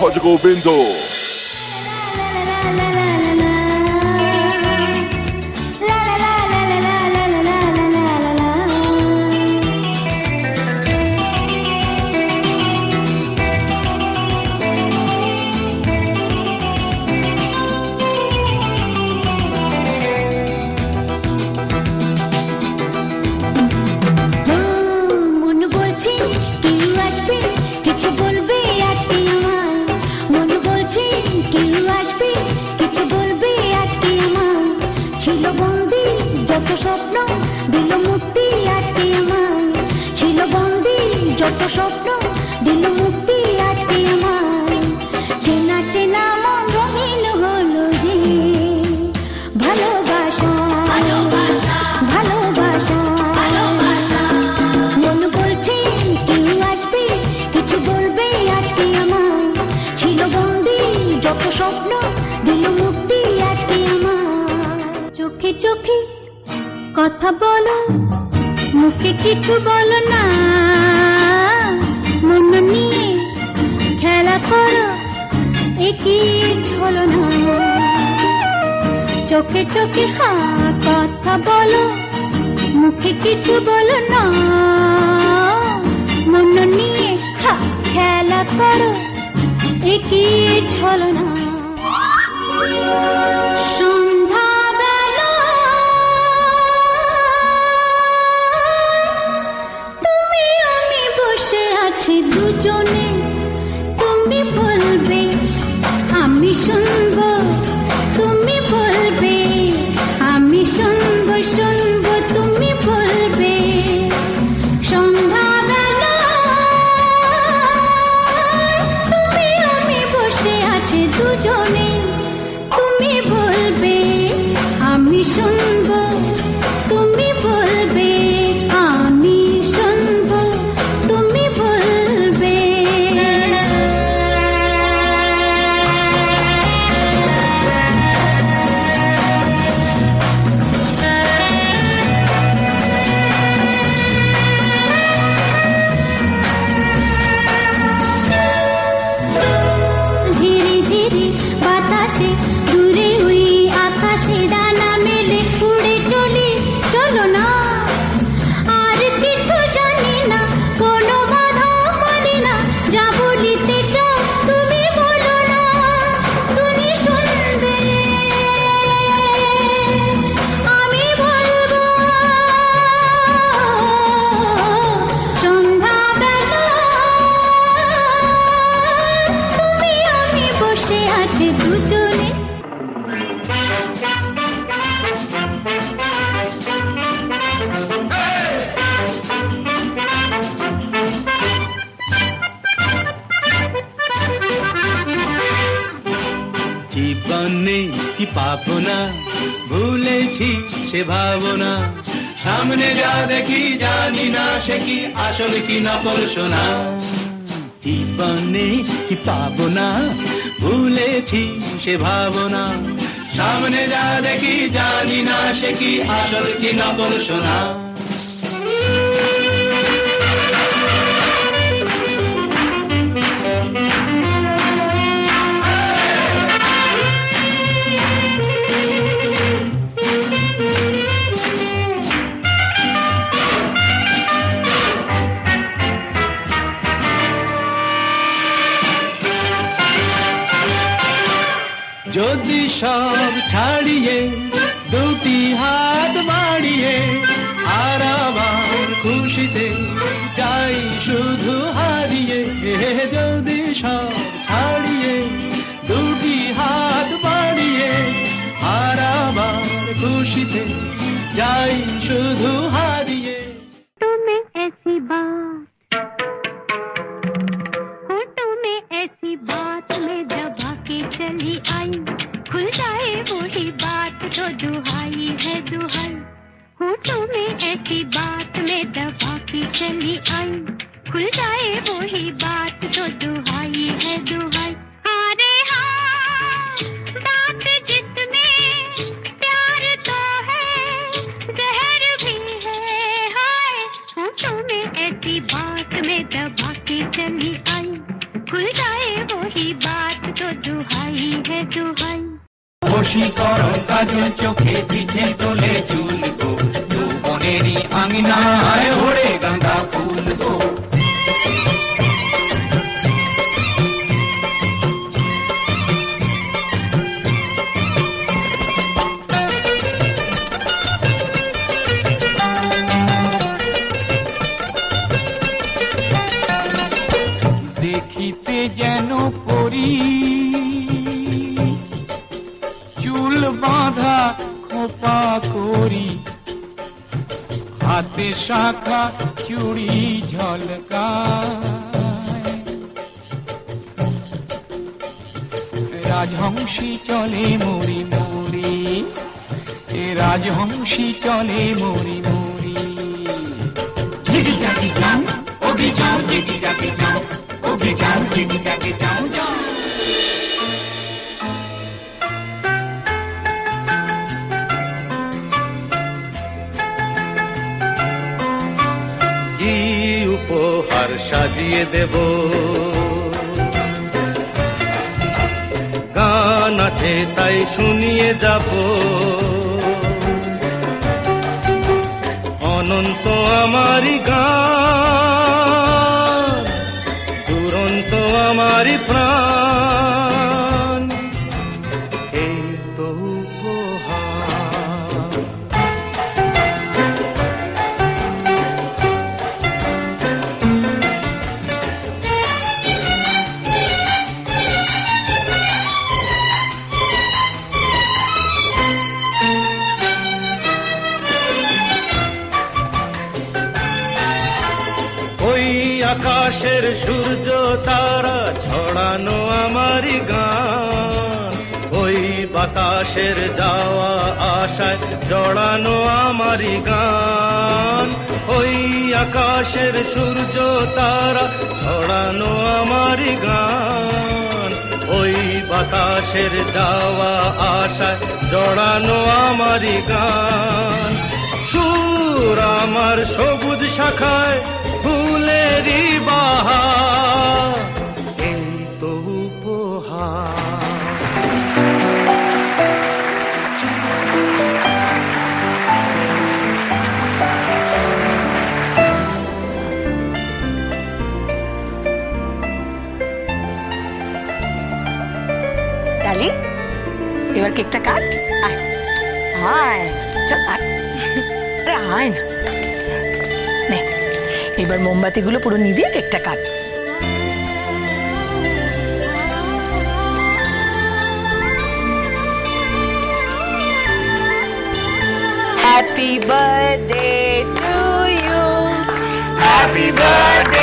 Código Bindo. ছিল কিছু বলো না। মন নিয়ে খেলা করো না চোখে চোখে হা কথা বলো, মুখে কিছু বলো না। মন নিয়ে হা খেলা করো একই ছলো না জীবনে কি পাবো না ভুলেছি সে ভাবনা। সামনে যা দেখি জানি না, সে কি আসল, কি নকল শোনা জীবনে কি পাবো না ভুলেছি সে ভাবনা। সামনে যা দেখি জানি না, সে কি আসল, কি নকল শোনা যদি সব ছাড়িয়ে দুটি হাত বাড়িয়ে আর আমার খুশিতে যাই শুধু হারিয়ে যদি সব बात तो दुहाई है दुहाई। होठों में ऐसी बात में दबा के चली आई। खुल जाए वही बात तो दुहाई है दुहाई। अरे हाँ बात जिसमें प्यार तो है भी है में ऐसी बात में दबा के चली आई। खुल जाए বশীকরণ কাজল চোখে পিঠে তোলে চুল গো যৌবনেরই আঙিনায় ওরে গাঁদা বাঁধা খোপা করি। হাতে শাখা চুড়ি ঝলকা রাজহংসী চলে মরি মরি এ রাজহংসী চলে মরি মরি জাগি যাও অভিযান ঝিগি জাগি যাও অভিযান ঝিগি জাগি যাও যাও সাজিয়ে দেব। গান আছে, তাই শুনিয়ে যাব। অনন্ত আমারই গান, দুরন্ত আমারই প্রাণ। এই তো উপহার আকাশের সূর্য তারা ছড়ানো আমারই গান। ওই বাতাসের যাওয়া আশায় জড়ানো আমারই গান। ওই আকাশের সূর্য তারা ছড়ানো আমারই গান। ওই বাতাসের যাওয়া আশায় জড়ানো আমারই গান। সুর আমার সবুজ শাখায় ফুলেরই বাহার এই তো উপহার ডালি এবার কেকটা কাট আয় আয় চল আয় আরে আয় না নে এবার মোমবাতিগুলো পুরো নিবি কেকটা কাট। Happy birthday to you happy birthday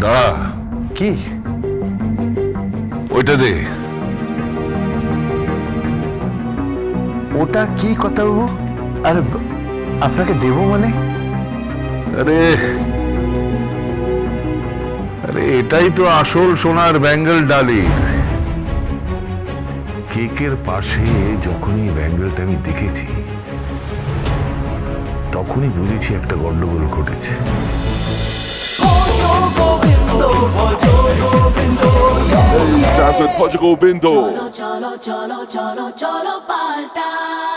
দাঁড়া। কি? ওইটা দে। ওটা কি কথা বাবু? আরে আপনাকে দেব মানে? আরে আরে এটাই তো আসল সোনার ব্যাঙ্গেল ডালি। কেকের পাশে যখনই ব্যাঙ্গেলটা আমি দেখেছি তখনই বুঝেছি একটা গন্ডগোল ঘটেছে। Dance with Portugal Bindo. cholo, cholo, cholo, cholo, palta.